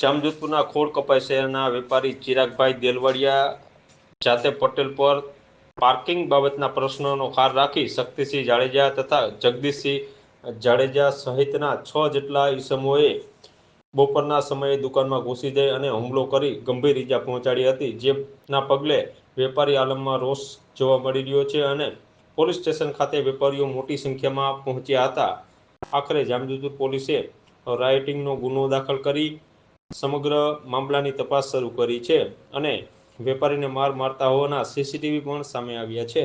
જામજોધપુરના ખોડ કપાઈ શહેરના વેપારી ચિરાગભાઈ દેલવાડિયા જાતે પટેલ પર પાર્કિંગ બાબતના પ્રશ્નોનો ખાર રાખી શક્તિસિંહ જાડેજા તથા જગદીશસિંહ જાડેજા સહિતના છ જેટલા ઈસમોએ બપોરના સમયે દુકાનમાં ઘૂસી જઈ અને હુમલો કરી ગંભીર ઈજા પહોંચાડી હતી. જેના પગલે વેપારી આલમમાં રોષ જોવા મળી રહ્યો છે અને પોલીસ સ્ટેશન ખાતે વેપારીઓ મોટી સંખ્યામાં પહોંચ્યા હતા. આખરે જામજોધપુર પોલીસે રાઇટિંગનો ગુનો દાખલ કરી સમગ્ર મામલાની તપાસ શરૂ કરી છે અને વેપારીને માર મારતા હોવાના સીસીટીવી પણ સામે આવ્યા છે.